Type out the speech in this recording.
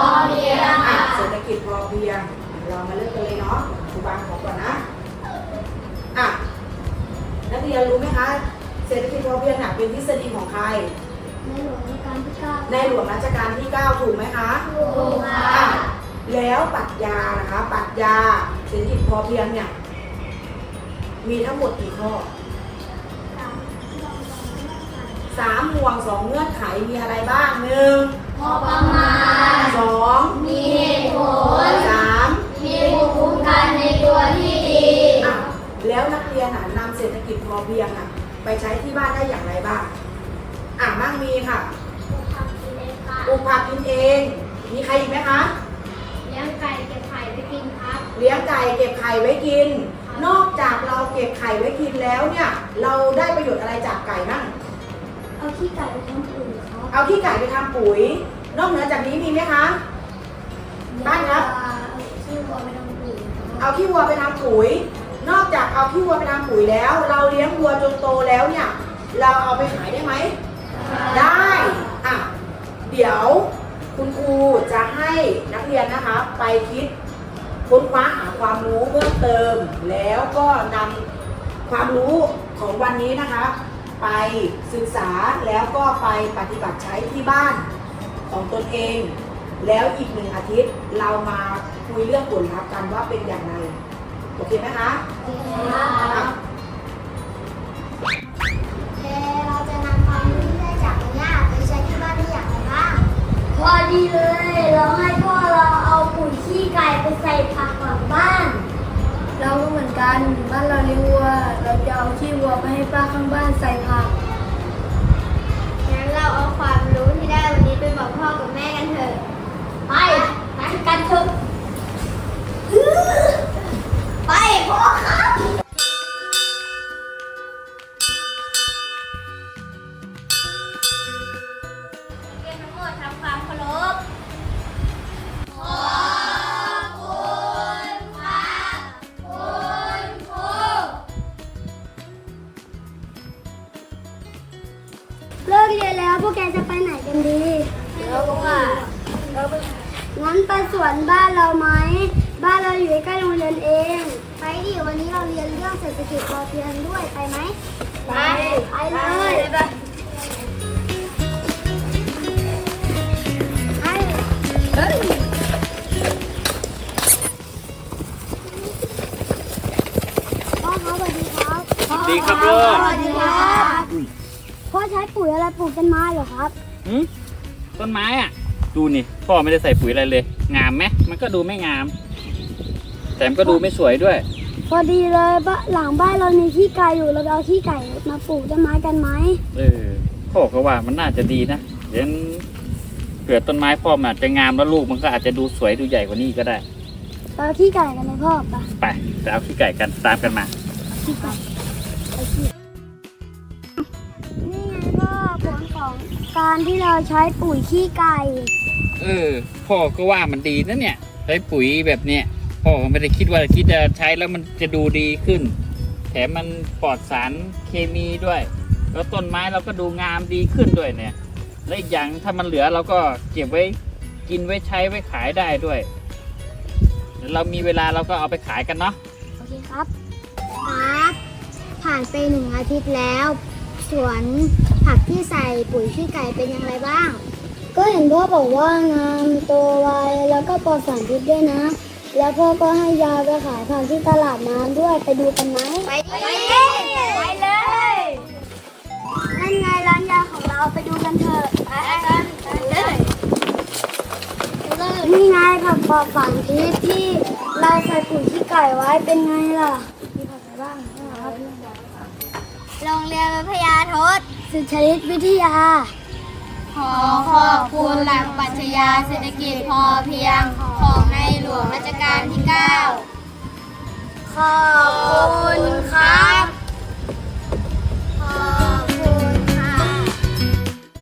อเพียงเศรษฐกิจพอเพียง เรามาเริ่มกันเลยเนาะครูบางขอก่อนนะอะนักเรียนรู้ไหมคะเศรษฐกิจพอเพียงน่ะเป็นทฤษฎีของใคร ในหลวงรัชกาลที่เก้าในหลวงรัชกาลที่ 9 ถูกไหมคะถูกค่ะแล้วปรัจญานะคะปรัจญาเศรษฐกิจพอเพียงเนี่ยมีทั้งหมดกี่ข้อสามห่วงสองเงื่อนไขมีอะไรบ้างหนึ่ง พอประมา กิจพอเพียงอะ ไปใช้ที่บ้านได้อย่างไรบ้าง อะมั่งมีค่ะปลูกผักกินเอง มีใครอีกไหมคะ เลี้ยงไก่เก็บไข่ไปกินครับ เลี้ยงไก่เก็บไข่ไว้กิน นอกจากเราเก็บไข่ไว้กินแล้วเนี่ย เราได้ประโยชน์อะไรจากไก่บ้างเอาขี้ไก่ไปทำปุ๋ยครับเอาขี้ไก่ไปทำปุ๋ย นอกเหนือจากนี้มีไหมคะบ้านครับ เอาขี้วัวไปทำปุ๋ยครับ เอาขี้วัวไปทำปุ๋ยนอกจากเอาขี้วัวไปทำปุ๋ยแล้ว เราเลี้ยงวัวจนโตแล้วเนี่ย เราเอาไปขายได้ไหม ได้ อะ เดี๋ยวคุณครูจะให้นักเรียนนะคะ ไปคิดค้นคว้าหาความรู้เพิ่มเติม แล้วก็นำความรู้ของวันนี้นะคะ ไปศึกษาแล้วก็ไปปฏิบัติใช้ที่บ้านของตนเอง แล้วอีกหนึ่งอาทิตย์เรามาคุยเรื่องผลลัพธ์กันว่าเป็นอย่างไร โอเคไหมคะครับเอ่อเราจะนำความรู้ที่ได้จากตรงเนี้ยไปใช้ที่บ้านได้อย่างไรบ้างพอดีเลย เราให้พ่อเราเอาปุ๋ยขี้ไก่ไปใส่ผักหลังบ้าน เราก็เหมือนกันบ้านเราเลี้ยงวัว เราจะเอาขี้วัวไปให้ป้าข้างบ้านใส่ผัก งั้นเราเอาความรู้ที่ได้วันนี้ไปบอกพ่อกับแม่กันเถอะ ไปไปกันเถอะ แล้วพวกแกจะไปไหนกันดีแล้วว่างั้นไปสวนบ้านเราไหม บ้านเราอยู่ใกล้โรงเรียนเอง ไปดิวันนี้เราเรียนเรื่องเศรษฐกิจพอเพียงด้วยไปไหม ไป ไปเลยไปไปพ่อครับสวัสดีครับ สวัสดีครับลูกสวัสดีครับ พ่อใช้ปุ๋ยอะไรปลูกต้นไม้เหรอครับ หืมต้นไม้อะ ดูนี่ พ่อไม่ได้ใส่ปุ๋ยอะไรเลย งามไหมมันก็ดูไม่งาม แต่มันก็ดูไม่สวยด้วย พอดีเลยบ้านหลังบ้านเรามีขี้ไก่อยู่เราไปเอาขี้ไก่มาปลูกต้นไม้กันไหมเออพ่อก็ว่ามันน่าจะดีนะเดี๋ยวเกิดต้นไม้พ่อมันอาจจะงามแล้วลูกมันก็อาจจะดูสวยดูใหญ่กว่านี้ก็ได้ ไปเอาขี้ไก่กันไหมพ่อไปไปไปเอาขี้ไก่กันตามกันมาขี้ไก่ไปขี้ การที่เราใช้ปุ๋ยขี้ไก่ เออ พ่อก็ว่ามันดีนะเนี่ย ใช้ปุ๋ยแบบเนี้ยพ่อก็ไม่ได้คิดว่าคิดจะใช้แล้วมันจะดูดีขึ้น แถมมันปลอดสารเคมีด้วย แล้วต้นไม้เราก็ดูงามดีขึ้นด้วยเนี่ย และอีกอย่างถ้ามันเหลือเราก็เก็บไว้กินไว้ใช้ไว้ขายได้ด้วยเดี๋ยวเรามีเวลาเราก็เอาไปขายกันเนาะ โอเคครับครับผ่านไปหนึ่งอาทิตย์แล้ว สวนผักที่ใส่ปุ๋ยขี้ไก่เป็นอย่างไรบ้าง ก็เห็นพ่อบอกว่างามโตไวแล้วก็ปลอดสารพิษด้วยนะ แล้วพ่อก็ให้ยาไปขายผักที่ตลาดน้ำด้วยไปดูกันไหมไปไปไปเลยนั่นไงร้านยาของเราไปดูกันเถอะไปกันไปเลยนี่ไงผักปลอดสารพิษที่เราใส่ปุ๋ยขี้ไก่ไว้เป็นไงล่ะมีผักอะไรบ้างครับ โรงเรียนวิทยาทศสุชลิตวิทยา ขอขอบคุณหลักปรัชญาเศรษฐกิจพอเพียงของในหลวงรัชกาลที่ 9 ขอบคุณครับ